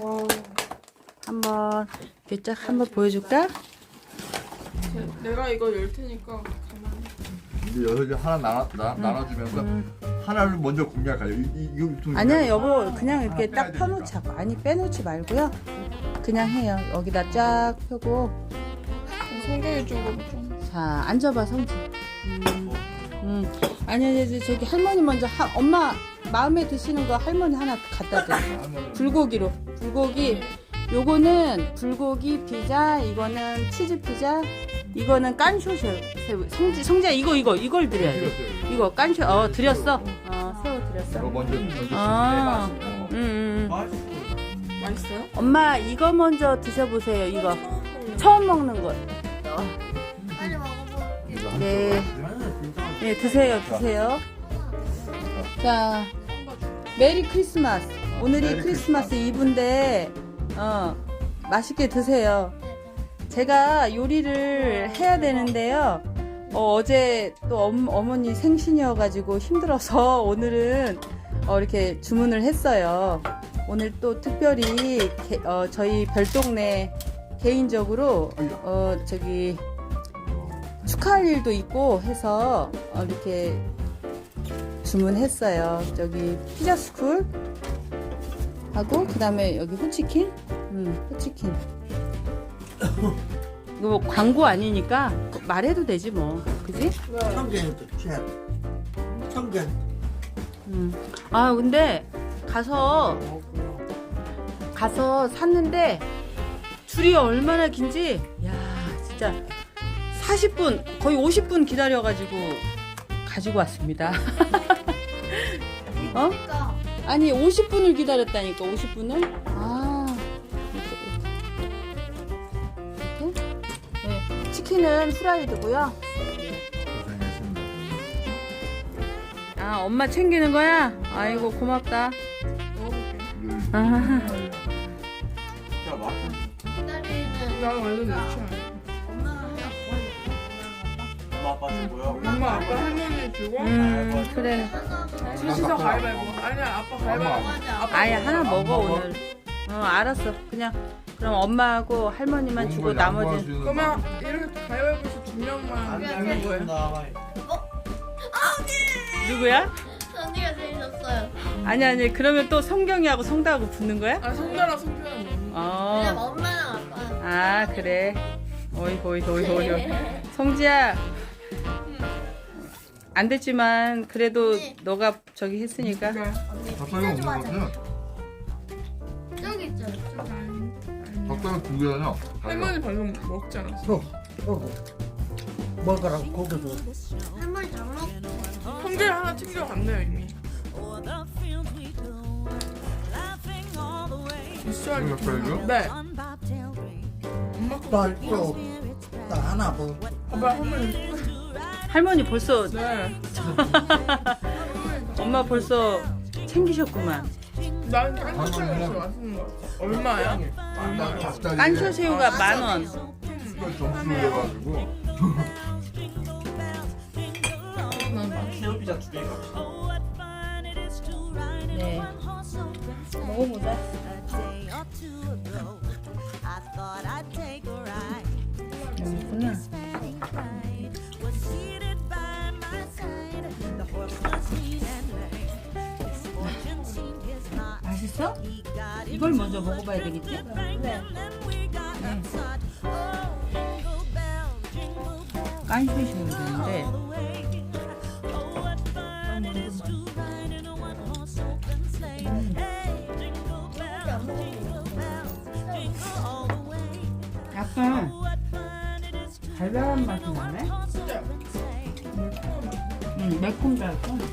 와. 한번 이렇게 쫙 한번 보여줄까? 제- 내가 이거 열 테니까 가만히. 이제 여섯 개 하나 나눠, 나, 나눠주면서 하나를 먼저 공략하요. 이, 이, 이거 유통 아니야 여보 그냥 이렇게 하나 딱 빼야 펴놓자고 아니 빼놓지 말고요 그냥 해요 여기다 쫙 펴고 성경이 쪽으로 좀. 자 앉아봐 성지 음, 음. 아니 아니 아니, 저기 할머니 먼저 하, 엄마 마음에 드시는 거 할머니 하나 갖다 줘 불고기로. 불고기. 요거는 불고기 피자 이거는 치즈 피자 이거는 깐쇼쇼 새우 성지 성지야 이거 이거 이걸 드려야 돼. 이거 깐쇼 어 드렸어? 어 새우 드렸어. 이거 먼저 먼저 아. 어. 음, 음, 음. 맛있어요? 엄마 이거 먼저 드셔보세요 이거. 처음 먹는 거. 빨리 한 네. 네 드세요 드세요. 자 메리 크리스마스. 오늘이 메리 크리스마스 이브인데 어 맛있게 드세요. 제가 요리를 해야 되는데요. 어, 제또 어머니 생신이어가지고 힘들어서 오늘은 어, 이렇게 주문을 했어요. 오늘 또 특별히 게- 어, 저희 별동네 개인적으로 어, 저기 축하할 일도 있고 해서 어, 이렇게 주문했어요. 저기 피자 스쿨 하고 그 다음에 여기 호치킨, 음 호치킨. 이거 뭐 광고 아니니까 말해도 되지 뭐, 그지? 청견. 음. 아 근데 가서 가서 샀는데 줄이 얼마나 긴지, 야 진짜 40분 거의 50분 기다려가지고 가지고 왔습니다. 어? 그러니까 아니 50분을 기다렸다니까 50분을 아 이렇게 이렇게 네 치킨은 후라이드고요. 아 엄마 챙기는 거야 아이고 고맙다 먹어볼게. 아, 자, 맛. 기다리는 나 완전 넣지 않아. 아빠. 엄마, 아빠, 할머니 주고. 음 그래 셋이서 가위바위보. 아니야, 아빠 가위바위보. 아빠 아예. 하나 먹어? 오늘 어 알았어 그냥 그럼 엄마하고 할머니만 주고 나머지 그러면 이렇게 가위바위보에서 두 명만 내는 거예요. 누구야 언니가 제일 졌어요. 아니 아니 그러면 또 성경이하고 성다하고 붙는 거야 아, 성편은 먹는 거. 왜냐면 어 엄마랑 아빠. 아 그래 어이구 어이구 어이구 어이구 성지야 안 됐지만 그래도 네. 너가 저기 했으니까 네. 닭다리 없는 거 같아. 저기 있잖아. 닭다리 두 개냐? 할머니 방금 먹지 않았어? 어, 어. 먹으라고 고기도. 할머니 잘 먹고. 성질 하나 챙겨갔네요, 이미. 있어야지. 닭다리요? 네. 엄마 거나 하나 뭐. 아빠 할머니. 할머니 벌써 네. 엄마 벌써 챙기셨구만 난 깐초새우가 맛있는 거 같아. 얼마야? 닭다리. 깐쇼 새우가 만원 이걸 점수로 해가지고. 난 맛있어. 새우피자 두 개가. 네 먹어보자 먼저 먹어봐야 되겠지? 네. 깐쇼이 되는데 약간 달달한 맛이 나네? 응, 매콤 달콤.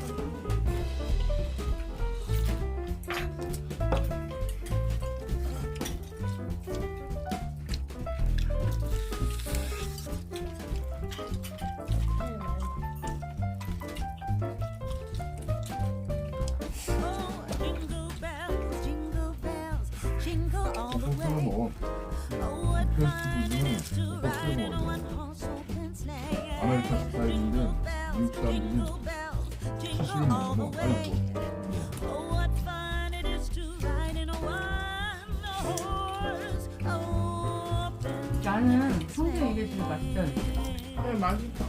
맛있다.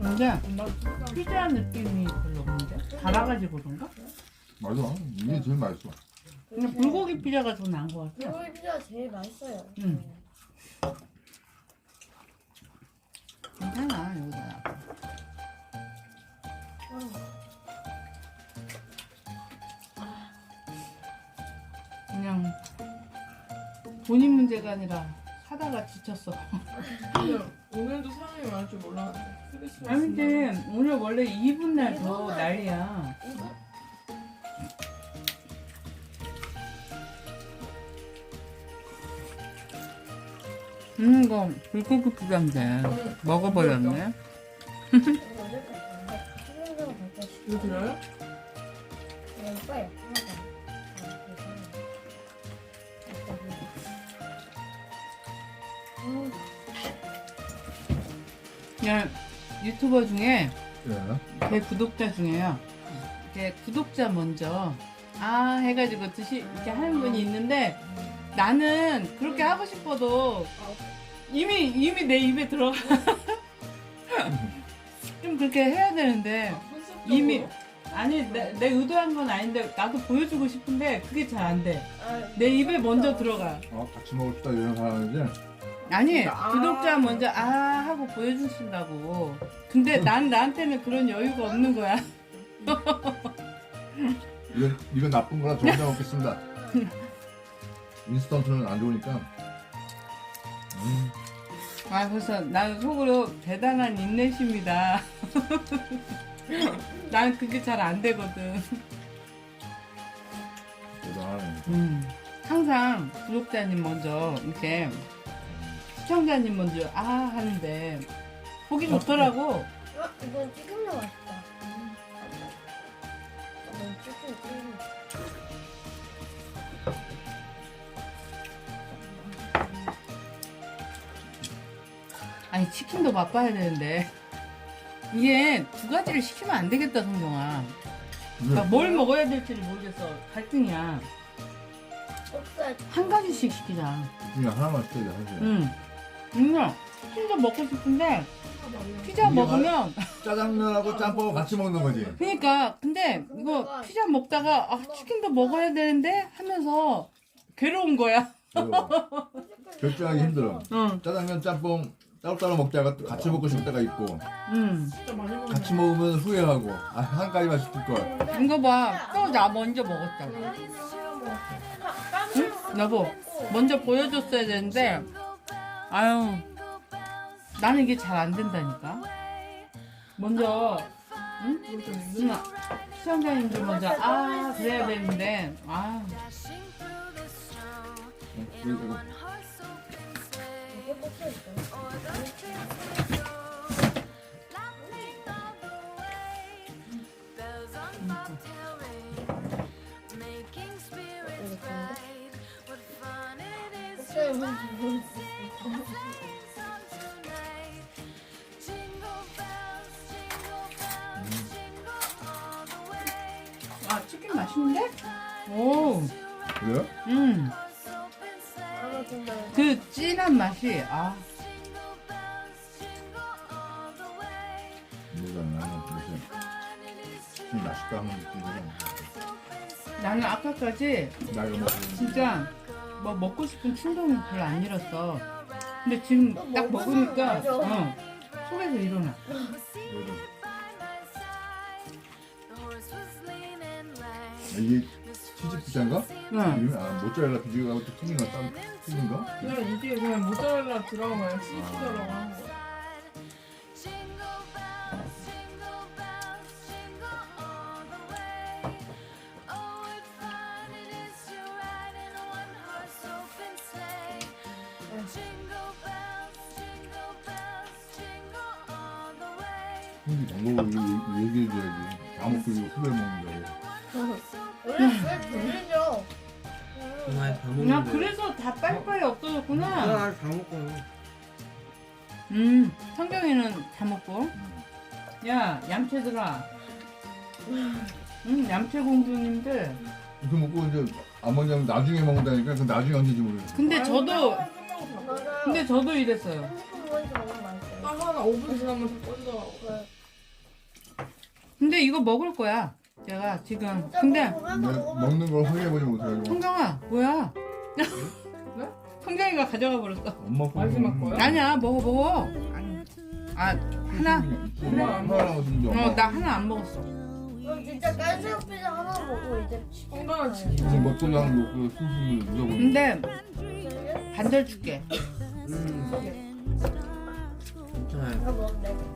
근데. 피자 느낌이 별로 없는데? 달아가지고 그런가? 맞아. 이게 제일 맛있어. 그냥 불고기 피자가 더 나은 것 같아. 불고기 피자 제일 맛있어요. 응. 괜찮아 여기다. 그냥 본인 문제가 아니라 사다가 지쳤어. 근데 오늘도 사람이 많을 줄 몰랐는데. 크리스마스. 아무튼 오늘 원래 2분 날 더 난리야. 음 이거 불고기 피자인데 먹어버렸네. 이거 들어요? 그냥 유튜버 중에 예. 제 구독자 중에요. 제 구독자 먼저 아 해가지고 드시 이렇게 하는 분이 있는데 나는 그렇게 하고 싶어도 이미 이미 내 입에 들어가. 좀 그렇게 해야 되는데 이미 아니 내, 내 의도한 건 아닌데 나도 보여주고 싶은데 그게 잘 안 돼. 내 입에 먼저 들어가. 어, 같이 먹을 수다 이런 사람이지. 아니 아. 구독자 먼저 아 하고 보여주신다고. 근데 난 나한테는 그런 여유가 없는 거야. 이건 이건 나쁜 거라 저 혼자 먹겠습니다. 인스턴트는 안 좋으니까. 음, 아 그래서 나는 속으로 대단한 인내심이다. 난 그게 잘 안 되거든. 대단하네. 음, 항상 구독자님 먼저 이렇게 시청자님 먼저 아 하는데 보기 좋더라고. 어, 이건 찌개가 맛있다. 이건 찌개 찌개. 아니 치킨도 맛봐야 되는데 이게 두 가지를 시키면 안 되겠다 성경아. 근데 나뭘 먹어야 될지를 모르겠어. 갈등이야. 한 가지씩 시키자. 중에 하나만 시켜야 돼. 응. 그냥 치킨도 먹고 싶은데 피자 먹으면 짜장면하고 짬뽕을 같이 먹는 거지. 그러니까 근데 이거 피자 먹다가 아 치킨도 먹어야 되는데 하면서 괴로운 거야. 그리고 결정하기 힘들어. 응. 짜장면 짬뽕 따로따로 먹다가 또 같이 먹고 싶을 때가 있고 응. 먹네. 같이 먹으면 후회하고 아, 한 가지만 시킬 걸. 이거 봐. 또 나 먼저 먹었잖아. 응? 여보 먼저 보여줬어야 되는데 아유 나는 이게 잘 안 된다니까. 먼저 응? 누나 시청자님들 먼저 아 그래야 되는데 아아 맛이 아, 뭐가 나는 좀 맛있다 하는 느낌이라 나는 아까까지 나 이거 먹고 진짜 뭐 먹고 싶은 충동이 별로 안 일었어. 근데 지금 딱 먹으니까. 어, 속에서 일어나. 아, 이게 치즈 피자인가? 응. 이름이 아 모짜렐라 비지가고 또 튀긴 거 땀, 튀긴 거? 그냥 이게 그냥 모짜렐라 들어가면 치즈 피자라고 하는 거야. 형이 방법을 얘기해줘야지 다 먹고 이거 후회 먹는다고 원래 왜 돌리죠? 그날 다나 먹는데. 그래서 다 빨리빨리 없어졌구나. 그날 다 먹고. 음, 성경이는 다 먹고. 야, 얌체들아. 음, 얌체 공주님들. 이거 먹고 이제 안 먹냐면 나중에 먹는다니까 그 나중에 언제인지 모르겠어 근데 저도 다 근데 저도 이랬어요. 핸드폰 보니까 너무 맛있어요. 딱 하나 5분 지나면 다 꺼지더라고. 네. 근데 이거 먹을 거야. 제가 지금. 진짜 근데 먹으면 먹는 걸 확인해보지 못해가지고 성경아 뭐야? 네? 성경이가 가져가 버렸어. 엄마 거 마지막 거야? 아니야 먹어 먹어. 아니. 아 하나? 하나 남았는데 어나 하나 안 먹었어. 그럼 진짜 깐새우 피자 하나 먹고 이제 건강한 치킨. 지금 하는 거 그, 숨쉬는 잊어버리고 근데 반절 줄게. 음. 괜찮아요. 이거 먹네.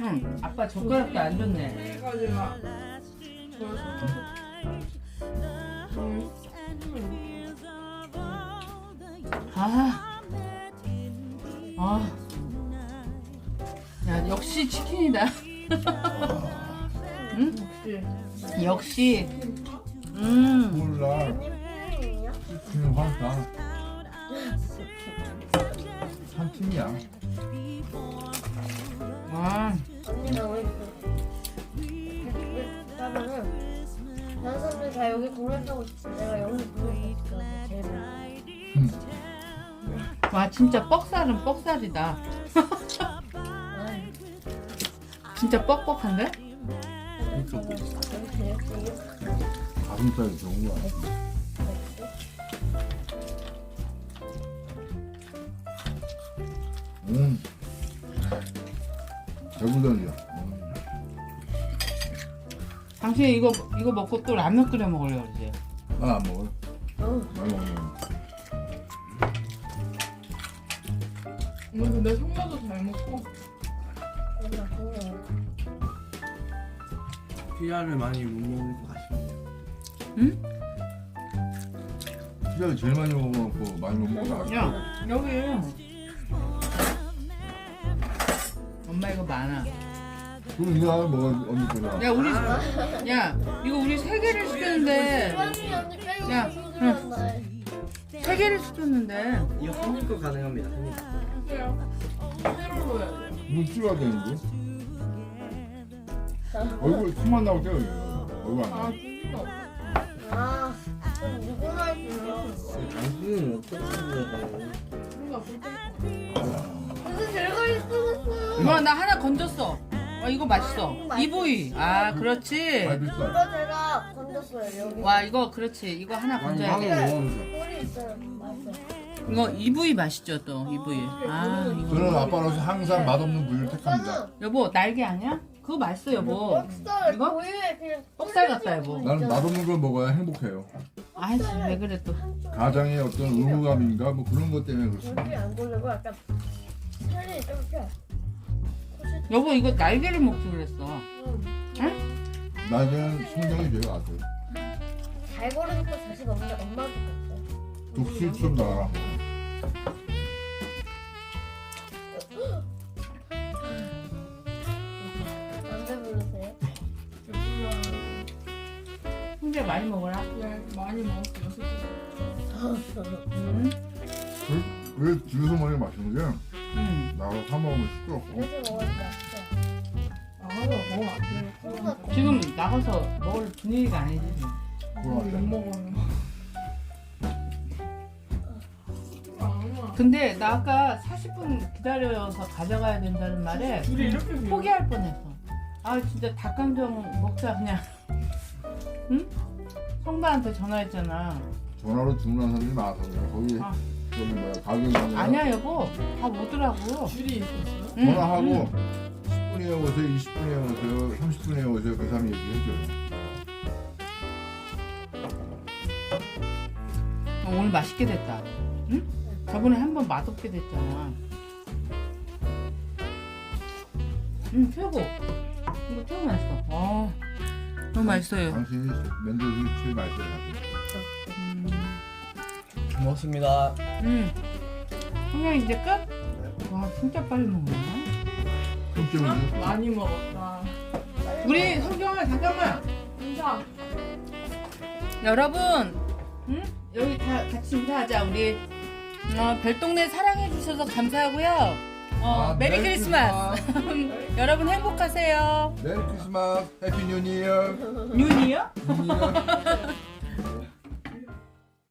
응. 아빠 젓가락도 안. 네 음. 아. 아. 야 역시 치킨이다. 응? 역시. 음. 몰라? 그냥 화나 한 팀이야 아. 언니가 왜 그- 그러면은 다른 사람들이 다 여기 공을 타고 있지 내가 여기 공을 타고 있어 제일 와 진짜 뻑살은 뻑살이다. 진짜 뻑뻑한데? 가슴살이 좋은 거야 음 배부르다 음. 당신 이거 이거 먹고 또 라면 끓여 먹으려고 그러지. 난안 먹어요 어우 많이 먹어요 오늘 근데 성나도 잘 먹고. 피자를 많이 못 먹을 것 같습니다. 응? 피자를 제일 많이 먹어갖고 많이 못 먹어 야 여기. 엄마 이거 많아. 그럼 이거 하나 먹어 언니 거잖아 야 우리 야 이거 우리 세 개를 시켰는데 주한이 언니 빼고 야, 한다 세 개를 시켰는데 이거 한입 거 가능합니다. 돼요. 이거 찍어야 되는데 얼굴 틈만 나올 때요 얼굴 안 아, 나와 진짜 없어. 아 그럼 누구나 할수 당신은 어떻게 생각해요? 우리가 볼 때. 무슨 결과를 쓰겠어요 이거 나 하나 건졌어. 아 이거 맛있어. 이보이. 아 그렇지. 갈비살 이거 제가 건졌어요 여기 와 이거 그렇지. 이거 하나 아니 건져야 돼. 방금 먹으면서. 꿀이 있어요 맛있어 이거 이부이 맛있죠 또 이부이. 아 이거. 저는 아빠로서 항상 맛없는 부위를 택합니다 저는 여보 날개 아니야? 그거 맛있어 여보. 뻑살 이거? 고유의 그냥 뻑살 같다, 여보. 나는 맛없는 걸 먹어야 행복해요 아이씨 왜 그래 또. 가장의 어떤 의무감인가 뭐 그런 것 때문에 그렇습니다 안 고르고 약간 살이 여보 이거 날개를 먹지 그랬어. 나는 성경이 제일 아세요 잘 고르니까 자식 없는데 엄마한테 갔어요 독수리처럼 나가라 남자 부르세요? 혼자 많이 먹어라. 네, 많이 먹었어요. 응. 왜, 왜 먹는 게 맛있는 게 응. 나가서 사 먹으면 시끄럽고 그래서 먹으니까 맛있어 나가서 먹으면 안 돼. 지금 나가서 먹을 분위기가 아니지. 못 먹어요. 아, 근데 나 아까 40분 기다려서 가져가야 된다는 말에 둘이 이렇게. 포기할 뻔했어. 아 진짜 닭강정 먹자 그냥. 응? 성다한테 전화했잖아. 전화로 주문한 사람들이 많아서 그래 거기 아. 저기 뭐야 가격이 아니야 여보 다 오더라고. 줄이 있었어요? 응, 전화하고 응. 10분에 오세요 20분에 오세요 30분에 오세요 그 사람이 얘기해줘요 어, 오늘 맛있게 됐다. 응? 저번에 한 번 맛없게 됐잖아. 응 최고. 이거 최고 맛있어. 아 너무 맛있어요. 당신이 맨들이 제일 맛있어요 음. 고맙습니다. 음. 그냥 이제 끝? 와 진짜 빨리 먹네. 그럼 좀 많이 먹었다. 우리 성경아 잠깐만. 인사. 여러분, 응? 여기 다 같이 인사하자. 우리 어, 별동네 사랑해 주셔서 감사하고요. 어, 아, 메리 메리 크리스마스. 여러분 행복하세요. 메리 크리스마스 해피 뉴 이어 뉴니어? 뉴 이어